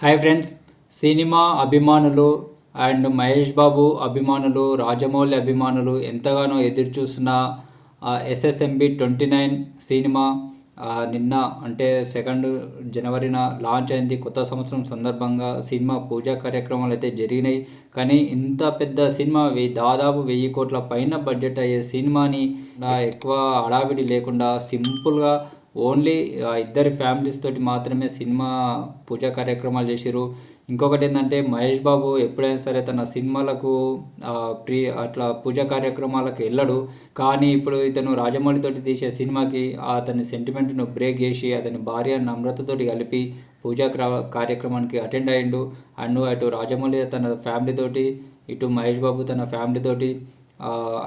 Hi friends cinema అభిమానులు and Mahesh Babu అభిమానులు రాజమౌళి అభిమానులు ఎంతగానో ఎదురు చూస్తున్న ఎస్ఎస్ఎంబి ట్వంటీ నైన్ సినిమా నిన్న అంటే సెకండ్ జనవరిన లాంచ్ అయింది. కొత్త సంవత్సరం సందర్భంగా సినిమా పూజా కార్యక్రమాలు అయితే జరిగినాయి. కానీ ఇంత పెద్ద సినిమా వెయ్యి దాదాపు వెయ్యి కోట్ల పైన బడ్జెట్ అయ్యే సినిమాని ఎక్కువ హడావిడి లేకుండా సింపుల్గా ఓన్లీ ఆ, ఇద్దరి ఫ్యామిలీస్ తోటి మాత్రమే సినిమా పూజా కార్యక్రమాలు చేసిరు ఇంకొకటి ఏంటంటే మహేష్ బాబు ఎప్పుడైనా సరే తన సినిమాలకు ప్రీ అట్లా పూజా కార్యక్రమాలకు వెళ్ళడు. కానీ ఇప్పుడు ఇతను రాజమౌళితోటి తీసే సినిమాకి అతని సెంటిమెంట్ను బ్రేక్ చేసి అతని భార్య నమ్రతతోటి కలిపి పూజా కార్యక్రమానికి అటెండ్ అయ్యిండు. అండ్ అటు రాజమౌళి తన ఫ్యామిలీ తోటి ఇటు మహేష్ బాబు తన ఫ్యామిలీ తోటి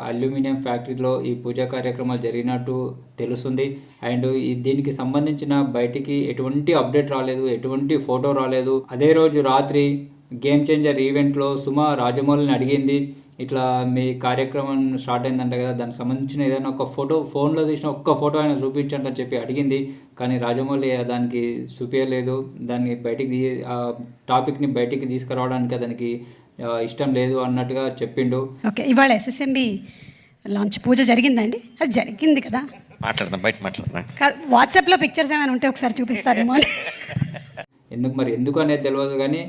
అల్యూమినియం ఫ్యాక్టరీలో ఈ పూజా కార్యక్రమాలు జరిగినట్టు తెలుస్తుంది. అండ్ దీనికి సంబంధించిన బయటికి ఎటువంటి అప్డేట్ రాలేదు ఎటువంటి ఫోటో రాలేదు. అదే రోజు రాత్రి గేమ్ చేంజర్ ఈవెంట్లో సుమ రాజమౌళిని అడిగింది ఇట్లా మీ కార్యక్రమం స్టార్ట్ అయిందంట కదా దానికి సంబంధించిన ఏదైనా ఒక ఫోటో ఫోన్లో తీసిన ఒక్క ఫోటో ఆయన చూపించండి అని చెప్పి అడిగింది. కానీ రాజమౌళి దానికి చూపించలేదు దాన్ని బయటికి తీ టాపిక్ని బయటికి తీసుకురావడానికి దానికి ఇష్టం లేదు అన్నట్టుగా చెప్పిండు. ఓకే ఇవాళ ఎస్ఎస్ఎంబి లాంచ్ పూజ జరిగిందండి? అది జరిగింది కదా? మాట్లాడదాం బయట మాట్లాడదాం. వాట్సాప్లో పిక్చర్స్ ఏమైనా ఉంటే ఒకసారి చూపిస్తారేమో. ఎందుకు మరి ఎందుకు అనేది తెలియదు కానీ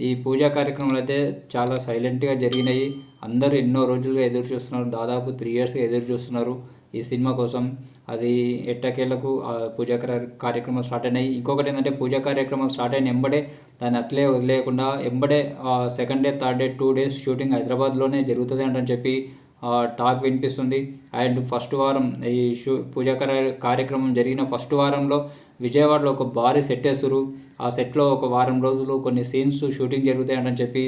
ఈ పూజా కార్యక్రమాలు అయితే చాలా సైలెంట్గా జరిగినాయి. అందరూ ఎన్నో రోజులుగా ఎదురు చూస్తున్నారు. దాదాపు త్రీ ఇయర్స్గా ఎదురు చూస్తున్నారు ఈ సినిమా కోసం. అది ఎట్టకేళ్ళకు పూజా కార్యక్రమాలు స్టార్ట్ అయినాయి. ఇంకొకటి ఏంటంటే పూజా కార్యక్రమాలు స్టార్ట్ అయిన ఎంబడే దాన్ని అట్లే వదిలేయకుండా ఎంబడే second day third day two days shooting హైదరాబాద్లోనే జరుగుతుంది అంటని చెప్పి టాక్ వినిపిస్తుంది. అండ్ ఫస్ట్ వారం ఈ షూ పూజా కార్యక్రమం జరిగిన ఫస్ట్ వారంలో విజయవాడలో ఒక భారీ సెట్ వేస్తురు ఆ సెట్లో ఒక వారం రోజులు కొన్ని సీన్స్ షూటింగ్ జరుగుతాయంటని చెప్పి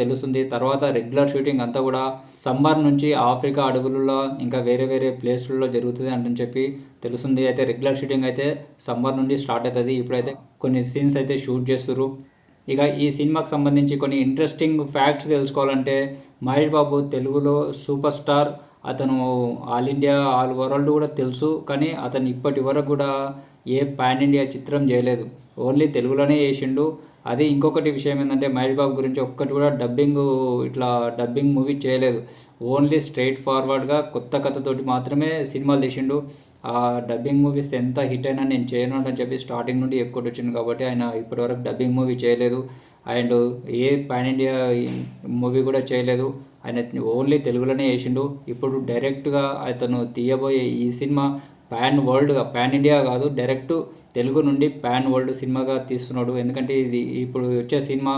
తెలుస్తుంది. తర్వాత రెగ్యులర్ షూటింగ్ అంతా కూడా సమ్మర్ నుంచి ఆఫ్రికా అడవులలో ఇంకా వేరే వేరే ప్లేస్లలో జరుగుతుంది అంటని చెప్పి తెలుస్తుంది. అయితే రెగ్యులర్ షూటింగ్ అయితే సమ్మర్ నుండి స్టార్ట్ అవుతుంది. ఇప్పుడైతే కొన్ని సీన్స్ అయితే షూట్ చేస్తారు ఇక ఈ సినిమాకి సంబంధించి కొన్ని ఇంట్రెస్టింగ్ ఫ్యాక్ట్స్ తెలుసుకోవాలంటే మహేష్ బాబు తెలుగులో సూపర్ స్టార్ అతను ఆల్ ఇండియా ఆల్ వరల్డ్ కూడా తెలుసు. కానీ అతను ఇప్పటి వరకు కూడా ఏ పాన్ ఇండియా చిత్రం చేయలేదు. ఓన్లీ తెలుగులోనే చేసిండు. అది ఇంకొకటి విషయం ఏంటంటే మహేష్ బాబు గురించి ఒక్కటి కూడా డబ్బింగ్ ఇట్లా డబ్బింగ్ మూవీ చేయలేదు. ఓన్లీ స్ట్రైట్ ఫార్వర్డ్గా కొత్త కథతోటి మాత్రమే సినిమాలు తీసిండు. ఆ డబ్బింగ్ మూవీస్ ఎంత హిట్ అయినా నేను చేయను అని చెప్పి స్టార్టింగ్ నుండి ఎక్కువ వచ్చింది కాబట్టి ఆయన ఇప్పటివరకు డబ్బింగ్ మూవీ చేయలేదు. And a pan India movie కూడా చేయలేదు. ఆయన ఓన్లీ తెలుగులోనే చేసిండు. ఇప్పుడు డైరెక్ట్గా అతను తీయబోయే ఈ సినిమా పాన్ వరల్డ్గా పాన్ ఇండియా కాదు డైరెక్ట్ తెలుగు నుండి పాన్ వరల్డ్ సినిమాగా తీస్తున్నాడు. ఎందుకంటే ఇది ఇప్పుడు వచ్చే సినిమా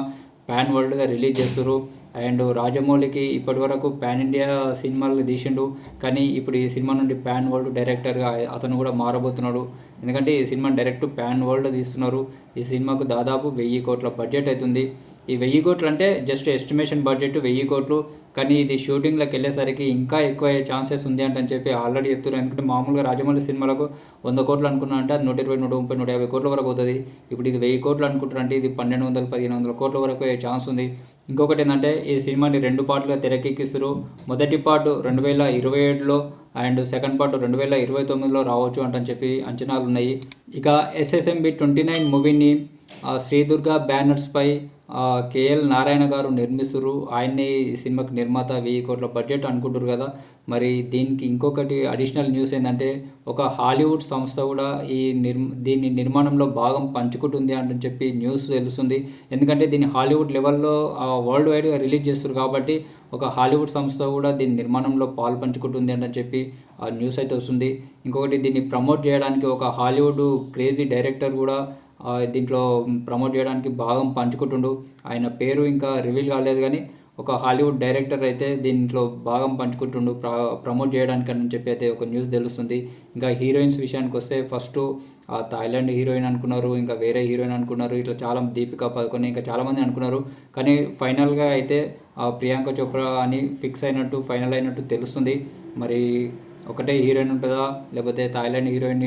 పాన్ వరల్డ్గా రిలీజ్ చేస్తారు అండ్ రాజమౌళికి ఇప్పటివరకు పాన్ ఇండియా సినిమాలు తీసిండు. కానీ ఇప్పుడు ఈ సినిమా నుండి పాన్ వరల్డ్ డైరెక్టర్గా అతను కూడా మారబోతున్నాడు. ఎందుకంటే ఈ సినిమా డైరెక్ట్ పాన్ వరల్డ్ తీస్తున్నారు. ఈ సినిమాకు దాదాపు వెయ్యి కోట్ల బడ్జెట్ అవుతుంది. ఈ వెయ్యి కోట్లు అంటే జస్ట్ ఎస్టిమేషన్ బడ్జెట్ వెయ్యి కోట్లు. కానీ ఇది షూటింగ్లోకి వెళ్ళేసరికి ఇంకా ఎక్కువ ఛాన్సెస్ ఉంది అంటని చెప్పి ఆల్రెడీ చెప్తున్నారు. ఎందుకంటే మామూలుగా రాజమౌళి సినిమాలకు వంద కోట్లు అనుకున్నా అంటే అది నూట ఇరవై నూట ముప్పై నూట యాభై కోట్ల వరకు అవుతుంది ఇప్పుడు ఇది వెయ్యి కోట్లు అనుకుంటారంటే ఇది పన్నెండు వందల పదిహేను వందల కోట్ల వరకు అయ్యే ఛాన్స్ ఉంది. ఇంకొకటి ఏంటంటే ఈ సినిమాని రెండు పార్ట్లుగా తెరకెక్కిస్తారు మొదటి పార్ట్ రెండు వేల ఇరవై ఏడులో అండ్ సెకండ్ పార్ట్ రెండు వేల ఇరవై తొమ్మిదిలో రావచ్చు అంటని చెప్పి అంచనాలు ఉన్నాయి. ఇక ఎస్ఎస్ఎంబి ట్వంటీ నైన్ మూవీని శ్రీదుర్గా శ్రీదుర్గ బ్యానర్స్పై కేఎల్ నారాయణ గారు నిర్మిస్తురు. ఆయన్ని ఈ సినిమాకి నిర్మాత వెయ్యి కోట్ల బడ్జెట్ అనుకుంటారు కదా. మరి దీనికి ఇంకొకటి అడిషనల్ న్యూస్ ఏంటంటే ఒక హాలీవుడ్ సంస్థ కూడా ఈ నిర్మ దీని నిర్మాణంలో భాగం పంచుకుంటుంది అని చెప్పి న్యూస్ తెలుస్తుంది. ఎందుకంటే దీన్ని హాలీవుడ్ లెవెల్లో వరల్డ్ వైడ్గా రిలీజ్ చేస్తారు కాబట్టి ఒక హాలీవుడ్ సంస్థ కూడా దీని నిర్మాణంలో పాలు పంచుకుంటుంది అని చెప్పి ఆ న్యూస్ అయితే వస్తుంది. ఇంకొకటి దీన్ని ప్రమోట్ చేయడానికి ఒక హాలీవుడ్ క్రేజీ డైరెక్టర్ కూడా దీంట్లో ప్రమోట్ చేయడానికి భాగం పంచుకుంటుండు. ఆయన పేరు ఇంకా రివీల్ కాలేదు కానీ ఒక హాలీవుడ్ డైరెక్టర్ అయితే దీంట్లో భాగం పంచుకుంటుండు. ప్ర ప్రమోట్ చేయడానికి అని చెప్పి అయితే ఒక న్యూస్ తెలుస్తుంది. ఇంకా హీరోయిన్స్ విషయానికి వస్తే ఫస్ట్ ఆ థాయిలాండ్ హీరోయిన్ అనుకున్నారు ఇంకా వేరే హీరోయిన్ అనుకున్నారు. ఇట్లా చాలా దీపికా పదుకొని ఇంకా చాలామంది అనుకున్నారు. కానీ ఫైనల్గా అయితే ఆ ప్రియాంక చోప్రా అని ఫిక్స్ అయినట్టు ఫైనల్ అయినట్టు తెలుస్తుంది. మరి ఒకటే హీరోయిన్ ఉంటుందా? లేకపోతే థాయిలాండ్ హీరోయిన్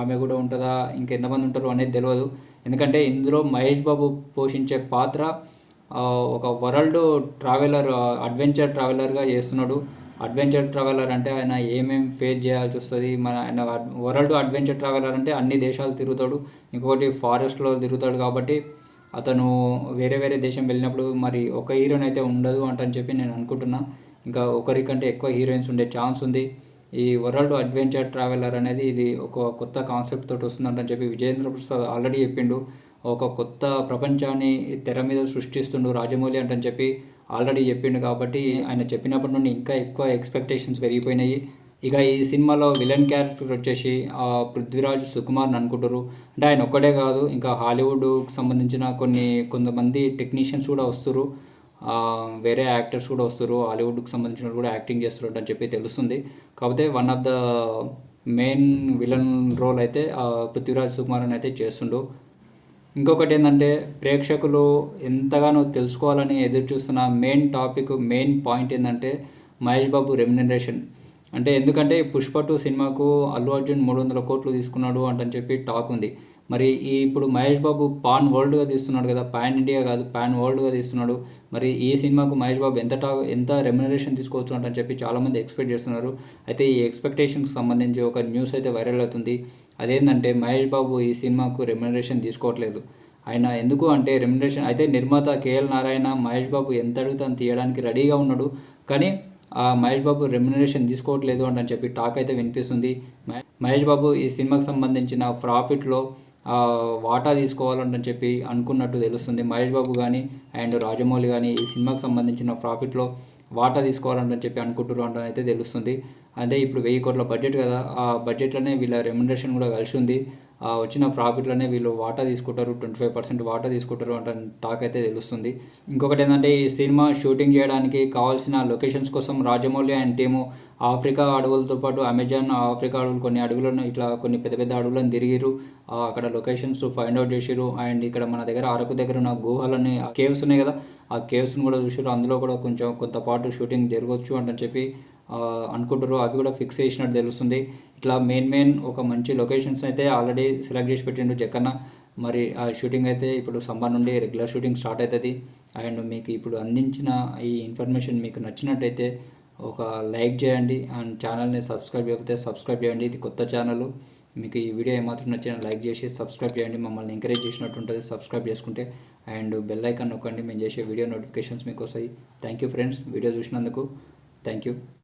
ఆమె కూడా ఉంటుందా? ఇంకెంతమంది ఉంటారు అనేది తెలియదు ఎందుకంటే ఇందులో మహేష్ బాబు పోషించే పాత్ర ఒక వరల్డ్ ట్రావెలర్ అడ్వెంచర్ ట్రావెలర్గా చేస్తున్నాడు. అడ్వెంచర్ ట్రావెలర్ అంటే ఆయన ఏమేమి ఫేస్ చేయాల్సి వస్తుంది? మన ఆయన వరల్డ్ అడ్వెంచర్ ట్రావెలర్ అంటే అన్ని దేశాలు తిరుగుతాడు. ఇంకొకటి ఫారెస్ట్లో తిరుగుతాడు కాబట్టి అతను వేరే వేరే దేశం వెళ్ళినప్పుడు మరి ఒక హీరోయిన్ అయితే ఉండదు అంటని చెప్పి నేను అనుకుంటున్నా. ఇంకా ఒకరికంటే ఎక్కువ హీరోయిన్స్ ఉండే ఛాన్స్ ఉంది. ఈ వరల్డ్ అడ్వెంచర్ ట్రావెలర్ అనేది ఇది ఒక కొత్త కాన్సెప్ట్ తోటి వస్తుందంటని చెప్పి విజయేంద్ర ప్రసాద్ ఆల్రెడీ చెప్పిండు. ఒక కొత్త ప్రపంచాన్ని తెర మీద సృష్టిస్తుండు రాజమౌళి అంటని చెప్పి ఆల్రెడీ చెప్పిండు కాబట్టి ఆయన చెప్పినప్పటి నుండి ఇంకా ఎక్కువ ఎక్స్పెక్టేషన్స్ పెరిగిపోయినాయి. ఇక ఈ సినిమాలో విలన్ క్యారెక్టర్ వచ్చేసి ఆ పృథ్వీరాజ్ సుకుమార్ అనుకుంటారు అంటే ఆయన ఒక్కడే కాదు ఇంకా హాలీవుడ్కి సంబంధించిన కొన్ని కొంతమంది టెక్నీషియన్స్ కూడా వస్తారు వేరే యాక్టర్స్ కూడా వస్తారు హాలీవుడ్కి సంబంధించిన కూడా యాక్టింగ్ చేస్తున్నారు అని చెప్పి తెలుస్తుంది. కాకపోతే one of the main villain role అయితే పృథ్వీరాజ్ సుకుమార్ అని అయితే చేస్తుండు. ఇంకొకటి ఏంటంటే ప్రేక్షకులు ఎంతగానో తెలుసుకోవాలని ఎదురు చూస్తున్న మెయిన్ టాపిక్ మెయిన్ పాయింట్ ఏంటంటే మహేష్ బాబు రెమ్యునరేషన్. అంటే ఎందుకంటే పుష్ప టూ సినిమాకు అల్లు అర్జున్ మూడు వందల కోట్లు తీసుకున్నాడు అంటని చెప్పి టాక్ ఉంది. మరి ఈ ఇప్పుడు మహేష్ బాబు పాన్ వరల్డ్గా తీస్తున్నాడు కదా పాన్ ఇండియా కాదు పాన్ వరల్డ్గా తీస్తున్నాడు. మరి ఈ సినిమాకు మహేష్ బాబు ఎంత టా ఎంత రెమ్యునరేషన్ తీసుకోవచ్చు అంటని చెప్పి చాలామంది ఎక్స్పెక్ట్ చేస్తున్నారు. అయితే ఈ ఎక్స్పెక్టేషన్కి సంబంధించి ఒక న్యూస్ అయితే వైరల్ అవుతుంది. అదేంటంటే మహేష్ బాబు ఈ సినిమాకు రెమ్యునరేషన్ తీసుకోవట్లేదు. ఆయన ఎందుకు అంటే రెమ్యునరేషన్ అయితే నిర్మాత కేఎల్ నారాయణ మహేష్ బాబు ఎంత అడుగుతాను తీయడానికి రెడీగా ఉన్నాడు. కానీ ఆ మహేష్ బాబు రెమ్యునరేషన్ తీసుకోవట్లేదు అని చెప్పి టాక్ అయితే వినిపిస్తుంది. మహేష్ బాబు ఈ సినిమాకి సంబంధించిన ప్రాఫిట్లో వాటా తీసుకోవాలని చెప్పి అనుకున్నట్టు తెలుస్తుంది. మహేష్ బాబు కానీ అండ్ రాజమౌళి కానీ ఈ సినిమాకి సంబంధించిన ప్రాఫిట్లో వాటా తీసుకోవాలని చెప్పి అనుకుంటున్నారు అయితే తెలుస్తుంది. అంటే ఇప్పుడు వెయ్యి కోట్ల బడ్జెట్ కదా. ఆ బడ్జెట్లోనే వీళ్ళ రెమ్యునరేషన్ కూడా కలిసి ఉంది. వచ్చిన ప్రాఫిట్లోనే వీళ్ళు వాటా తీసుకుంటారు ట్వంటీ ఫైవ్ పర్సెంట్ వాటా తీసుకుంటారు అంటే టాక్ అయితే తెలుస్తుంది. ఇంకొకటి ఏంటంటే ఈ సినిమా షూటింగ్ చేయడానికి కావాల్సిన లొకేషన్స్ కోసం రాజమౌళి అండ్ టీము ఆఫ్రికా అడవులతో పాటు అమెజాన్ ఆఫ్రికా అడవులు కొన్ని అడవులను ఇట్లా కొన్ని పెద్ద పెద్ద అడవులను తిరిగిరు అక్కడ లొకేషన్స్ ఫైండ్ అవుట్ చేసిరు అండ్ ఇక్కడ మన దగ్గర అరకు దగ్గర ఉన్న గుహలని కేవ్స్ ఉన్నాయి కదా ఆ కేవ్స్ని కూడా చూసిరు అందులో కూడా కొంచెం కొంత పాటు షూటింగ్ జరగవచ్చు అంటని చెప్పి అనుకుంటారు అవి కూడా ఫిక్స్ చేసినట్టు తెలుస్తుంది. ఇట్లా మెయిన్ మెయిన్ ఒక మంచి లొకేషన్స్ అయితే ఆల్రెడీ సెలెక్ట్ చేసి పెట్టిండు జక్కన్న. మరి ఆ షూటింగ్ అయితే ఇప్పుడు సమ్మర్ నుండి రెగ్యులర్ షూటింగ్ స్టార్ట్ అవుతుంది అండ్ మీకు ఇప్పుడు అందించిన ఈ ఇన్ఫర్మేషన్ మీకు నచ్చినట్టయితే ఒక లైక్ చేయండి. అండ్ ఛానల్ని సబ్స్క్రైబ్ చేయకపోతే సబ్స్క్రైబ్ చేయండి. ఇది కొత్త ఛానల్ మీకు ఈ వీడియో ఏమాత్రం నచ్చిన లైక్ చేసి సబ్స్క్రైబ్ చేయండి. మమ్మల్ని ఎంకరేజ్ చేసినట్టు ఉంటుంది సబ్స్క్రైబ్ చేసుకుంటే. అండ్ బెల్ ఐకాన్ నొక్కండి. మేము చేసే వీడియో నోటిఫికేషన్స్ మీకు వస్తాయి. థ్యాంక్ యూ ఫ్రెండ్స్ వీడియో చూసినందుకు థ్యాంక్ యూ